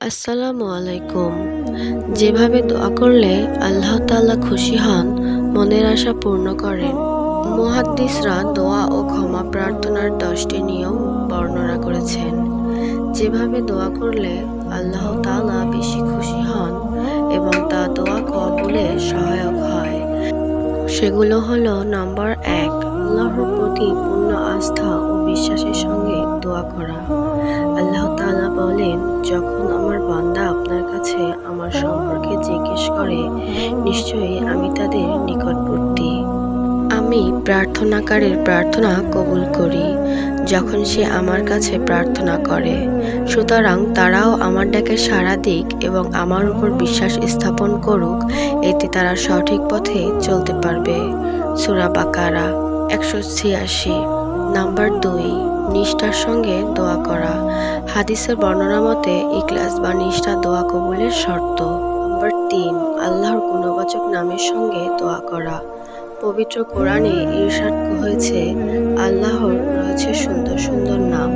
আসসালামু আলাইকুম। যেভাবে দোয়া করলে আল্লাহ তাআলা খুশি হন, মনের আশা পূর্ণ করেন। মুহাদ্দিসরা দোয়া ও ক্ষমা প্রার্থনার দশটি নিয়ম বর্ণনা করেছেন। যেভাবে দোয়া করলে আল্লাহ তাআলা বেশি খুশি হন এবং তা দোয়া কবুলে সহায়ক হয়। সেগুলো হলো নাম্বার এক, আল্লাহর প্রতি পূর্ণ আস্থা ও বিশ্বাসের সঙ্গে দোয়া করা। বলেন, যখন আমার বান্দা আপনার কাছে আমার সম্পর্কে জিজ্ঞেস করে, নিশ্চয়ই আমি তাদের নিকটবর্তী। আমি প্রার্থনাকারের প্রার্থনা কবুল করি। যখন সে আমার কাছে প্রার্থনা করে, সুতরাং তারাও আমার ডাকে সাড়া দিক এবং আমার উপর বিশ্বাস স্থাপন করুক, এতে তারা সঠিক পথে চলতে পারবে। সুরা বাকারা, একশো ছিয়াশি। নাম্বার দুই, নিষ্ঠার সঙ্গে দোয়া করা। হাদিসের বর্ণনা মতে, ইখলাস বা নিষ্ঠা দোয়া কবুলের শর্ত। নাম্বার তিন, আল্লাহর গুণবাচক নামের সঙ্গে দোয়া করা। পবিত্র কোরআনে ইরশাদ হয়েছে, আল্লাহর রয়েছে সুন্দর সুন্দর নাম।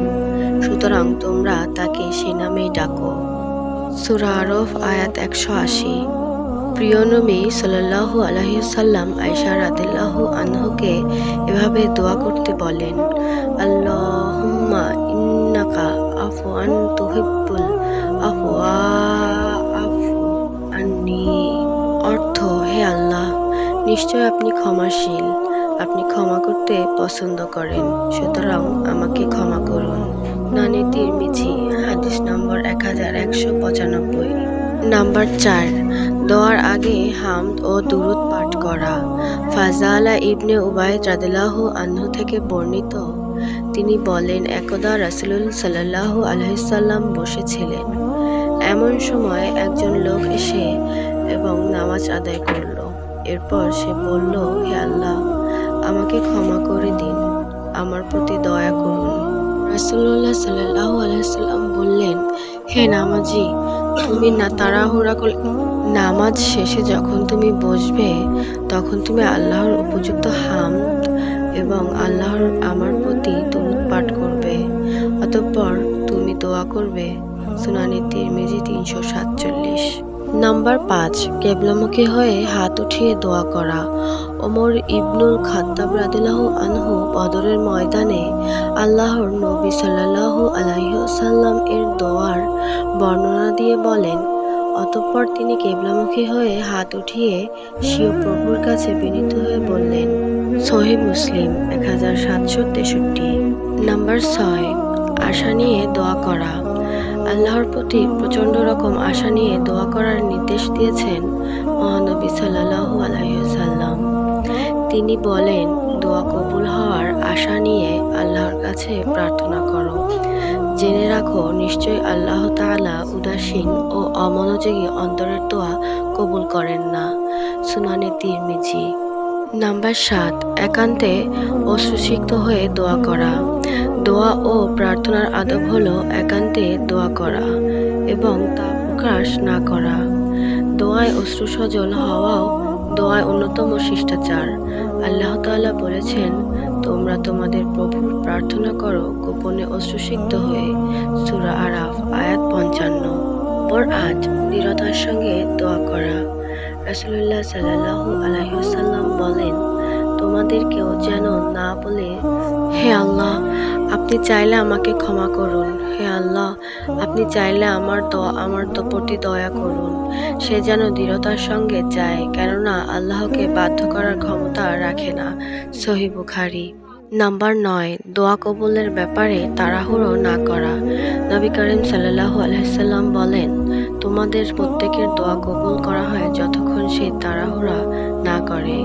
সুতরাং তোমরা তাকে সে নামেই ডাকো। সুরা আরফ, আয়াত একশো আশি। প্রিয় নবী সাল্লাল্লাহু আলহিসাল্লাম আয়সা রাদিল্লাহু আনহুকে এভাবে দোয়া করতে বলেন, আল্লাহুম্মা ইন্নাকা আফওয়ান তুহিব্বুল আফওয়া অর্থ, হে আল্লাহ, নিশ্চয় আপনি ক্ষমাশীল। আপনি ক্ষমা করতে পছন্দ করেন, সুতরাং আমাকে ক্ষমা করুন। নানি তিরমিজি হাদিস নম্বর এক হাজার একশো পঁচানব্বই। নাম্বার চার, দোয়ার আগে হামদ ও দুরুদ পাঠ। করা। ফাজালা ইবনে উবায়দ রাদিল্লাহু আনহু থেকে বর্ণিত। তিনি বলেন, একদা রাসুলুল সাল্লাহু আলহিসাল্লাম বসেছিলেন। এমন সময় একজন লোক এসে এবং নামাজ আদায় করল। এরপর সে বলল, হে আল্লাহ, আমাকে ক্ষমা করে দিন। আমার প্রতি দয়া করুন। রাসুল্লাহ সাল্লাহ আলাইসাল্লাম বললেন, হে নামাজি, তুমি না তাড়াহুড়া করলে, নামাজ শেষে যখন তুমি বসবে, তখন তুমি আল্লাহর উপযুক্ত হাম এবং আল্লাহর আমার প্রতি তুমি পাঠ করবে, অতঃপর তুমি দোয়া করবে। সুনানি তিরমিজি তিনশো সাতচল্লিশ। নাম্বার পাঁচ, কেবলামুখী হয়ে হাত উঠিয়ে দোয়া করা। ওমর ইবনুল খাত্তাব রাদিল্লাহ আনহু বদরের ময়দানে আল্লাহর নবী সাল্লাল্লাহু আলাইসাল্লাম এর দোয়ার বর্ণনা দিয়ে বলেন, অতঃপর তিনি কেবলামুখী হয়ে হাত উঠিয়ে স্বীয় প্রভুর কাছে বিনীত হয়ে বললেন, সহি মুসলিম, এক হাজার সাতশো তেষট্টি। নাম্বার ছয়, আশা নিয়ে দোয়া করা। আল্লাহর প্রতি প্রচণ্ড রকম আশা নিয়ে দোয়া করার নির্দেশ দিয়েছেন মহানবী সাল্লাহু আলাইসাল্লাম তিনি বলেন, দোয়া কবুল হওয়ার আশা নিয়ে আল্লাহর কাছে প্রার্থনা করো। জেনে রাখো, নিশ্চয়ই আল্লাহ তাআলা উদাসীন ও অমনোযোগী অন্তরের দোয়া কবুল করেন না। সুনানি তিরমিজি। নাম্বার সাত, একান্তে অশ্রুসিক্ত হয়ে দোয়া করা। দোয়া ও প্রার্থনার আদব হলো একান্তে দোয়া করা এবং তা প্রকাশ না করা। দোয়ায় অশ্রু সজল হওয়াও দোয়ায় অন্যতম শিষ্টাচার। আল্লাহ তাআলা বলেছেন, তোমরা তোমাদের প্রভুর প্রার্থনা করো গোপনে অশ্রুসিক্ত হয়ে। সুরা আরাফ, আয়াত পঞ্চান্ন। পর আজ দৃঢ়তার সঙ্গে দোয়া করা। রাসুলুল্লাহ সাল্লাহু আলাইসাল্লাম বলেন তোমাদের কেউ যেন না বলে, হে আল্লাহ, আপনি চাইলে আমাকে ক্ষমা করুন। হে আল্লাহ, আপনি চাইলে আমার দোয়া আমার প্রতি দয়া করুন। সে যেন দৃঢ়তার সঙ্গে চায় কেননা আল্লাহকে বাধ্য করার ক্ষমতা রাখে না। সহি বুখারি। নাম্বার নয়, দোয়া কবুলের ব্যাপারে তাড়াহুড়ো না করা। নবী করিম সাল্লাহু আলহিসাল্লাম বলেন তোমাদের প্রত্যেকের দোয়া কবুল করা হয় যতক্ষণ সে তাড়াহুড়া না করে।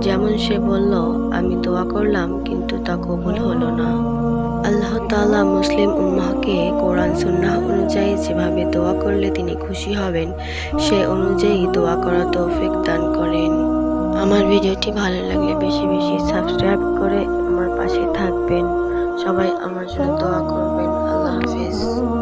যেমন সে বলল, আমি দোয়া করলাম, কিন্তু তা কবুল হলো না। আল্লাহ তাআলা মুসলিম উম্মাহকে কোরআন সুন্নাহ অনুযায়ী যেভাবে দোয়া করলে তিনি খুশি হবেন, সে অনুযায়ী দোয়া করা তৌফিক দান করেন। আমার ভিডিওটি ভালো লাগলে বেশি বেশি সাবস্ক্রাইব করে আমার পাশে থাকবেন। সবাই আমার জন্য দোয়া করবেন। আল্লাহ হাফিজ।